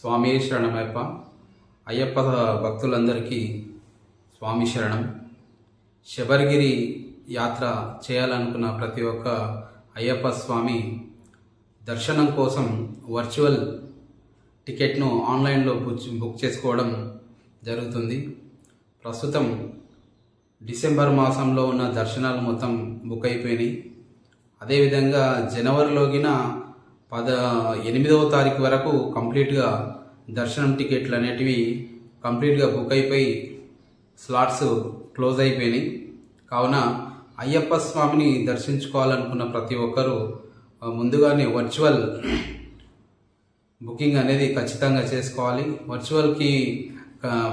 స్వామి శరణమయ్యప్ప అయ్యప్ప భక్తులందరికీ స్వామి శరణం. శబరిగిరి యాత్ర చేయాలనుకున్న ప్రతి ఒక్క అయ్యప్ప స్వామి దర్శనం కోసం వర్చువల్ టికెట్ను ఆన్లైన్లో బుక్ బుక్ చేసుకోవడం జరుగుతుంది. ప్రస్తుతం డిసెంబర్ మాసంలో ఉన్న దర్శనాలు మొత్తం బుక్ అయిపోయినాయి. అదేవిధంగా జనవరిలోగిన పద ఎనిమిదవ తారీఖు వరకు కంప్లీట్గా దర్శనం టికెట్లు అనేటివి కంప్లీట్గా బుక్ అయిపోయి స్లాట్స్ క్లోజ్ అయిపోయినాయి. కావున అయ్యప్ప స్వామిని దర్శించుకోవాలనుకున్న ప్రతి ఒక్కరూ ముందుగానే వర్చువల్ బుకింగ్ అనేది ఖచ్చితంగా చేసుకోవాలి. వర్చువల్కి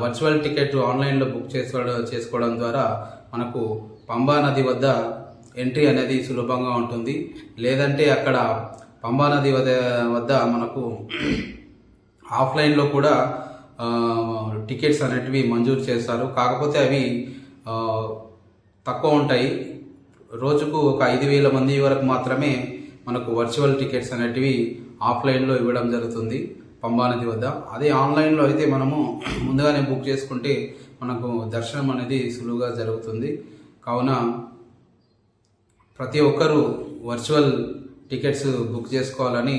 వర్చువల్ టికెట్ ఆన్లైన్లో బుక్ చేసుకోవడం చేసుకోవడం ద్వారా మనకు పంబా నది వద్ద ఎంట్రీ అనేది సులభంగా ఉంటుంది. లేదంటే అక్కడ పంబానది వద్ద వద్ద మనకు ఆఫ్లైన్లో కూడా టికెట్స్ అనేటివి మంజూరు చేస్తారు. కాకపోతే అవి తక్కువ ఉంటాయి. రోజుకు ఒక ఐదు వేల మంది వరకు మాత్రమే మనకు వర్చువల్ టికెట్స్ అనేటివి ఆఫ్లైన్లో ఇవ్వడం జరుగుతుంది పంబా నది వద్ద. అదే ఆన్లైన్లో అయితే మనము ముందుగానే బుక్ చేసుకుంటే మనకు దర్శనం అనేది సులువుగా జరుగుతుంది. కావున ప్రతి ఒక్కరూ వర్చువల్ టికెట్స్ బుక్ చేసుకోవాలని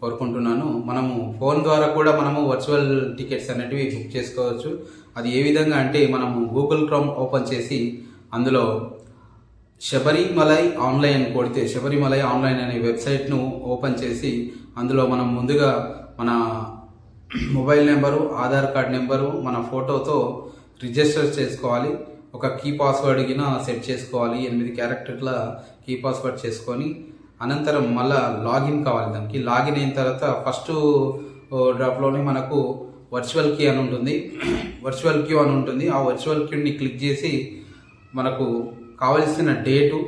కోరుకుంటున్నాను. మనము ఫోన్ ద్వారా కూడా మనము వర్చువల్ టికెట్స్ అనేటివి బుక్ చేసుకోవచ్చు. అది ఏ విధంగా అంటే మనము గూగుల్ క్రోమ్ ఓపెన్ చేసి అందులో శబరిమలై ఆన్లైన్ కొడితే శబరిమలై ఆన్లైన్ అనే వెబ్సైట్ను ఓపెన్ చేసి అందులో మనం ముందుగా మన mobile number Aadhaar card number మన ఫోటోతో రిజిస్టర్ చేసుకోవాలి. ఒక కీ పాస్వర్డ్ గిన సెట్ చేసుకోవాలి. ఎనిమిది క్యారెక్టర్ల కీ పాస్వర్డ్ చేసుకొని అనంతరం మళ్ళా లాగిన్ కావాలి దానికి. లాగిన్ అయిన తర్వాత ఫస్ట్ డ్రాప్లోనే మనకు వర్చువల్ కీ అని ఉంటుంది. వర్చువల్ క్యూ అని ఉంటుంది. ఆ వర్చువల్ క్యూని క్లిక్ చేసి మనకు కావలసిన డేటు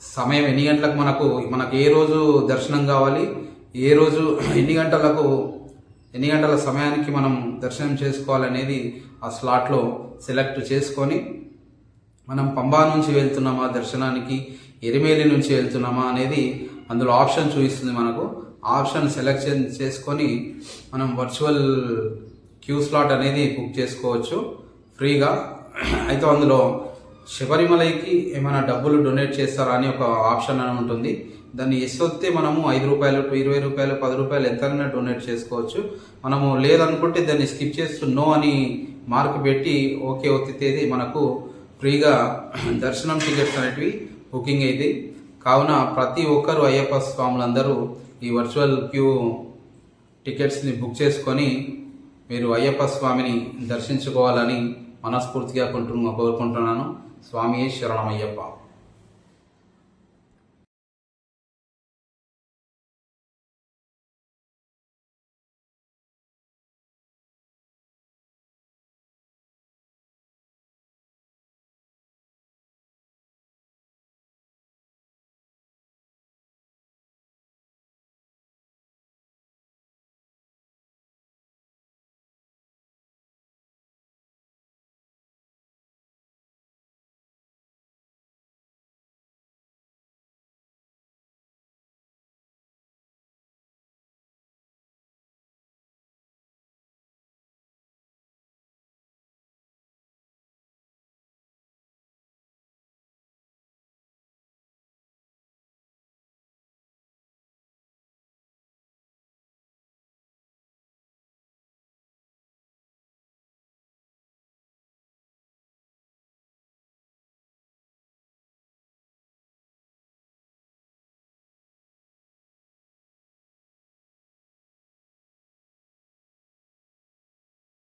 సమయం ఎన్ని గంటలకు మనకు మనకు ఏ రోజు దర్శనం కావాలి ఏ రోజు ఎన్ని గంటలకు ఎన్ని గంటల సమయానికి మనం దర్శనం చేసుకోవాలనేది ఆ స్లాట్లో సెలెక్ట్ చేసుకొని మనం పంబా నుంచి వెళ్తున్నామా దర్శనానికి. ఎరిమేలి నుంచి వెళ్తున్నామా అనేది అందులో ఆప్షన్ చూపిస్తుంది మనకు. ఆప్షన్ సెలెక్షన్ చేసుకొని మనం వర్చువల్ క్యూ స్లాట్ అనేది బుక్ చేసుకోవచ్చు. ఫ్రీగా. అయితే అందులో శబరిమలైకి ఏమైనా డబ్బులు డొనేట్ చేస్తారా అని ఒక ఆప్షన్ అని ఉంటుంది. దాన్ని ఎస్ వస్తే మనము ఐదు రూపాయలు ఇరవై రూపాయలు పది రూపాయలు ఎంతైనా డొనేట్ చేసుకోవచ్చు. మనము లేదనుకుంటే దాన్ని స్కిప్ చేస్తూ నో అని మార్క్ పెట్టి ఓకే ఒత్తితేది మనకు ఫ్రీగా దర్శనం టికెట్స్ అనేటివి బుకింగ్ అయితే. కావున ప్రతి ఒక్కరు అయ్యప్ప స్వాములందరూ ఈ వర్చువల్ క్యూ టికెట్స్ని బుక్ చేసుకొని మీరు అయ్యప్ప స్వామిని దర్శించుకోవాలని మనస్ఫూర్తిగా కొంటున్నా కోరుకుంటున్నాను. స్వామి శరణమయ్యప్ప.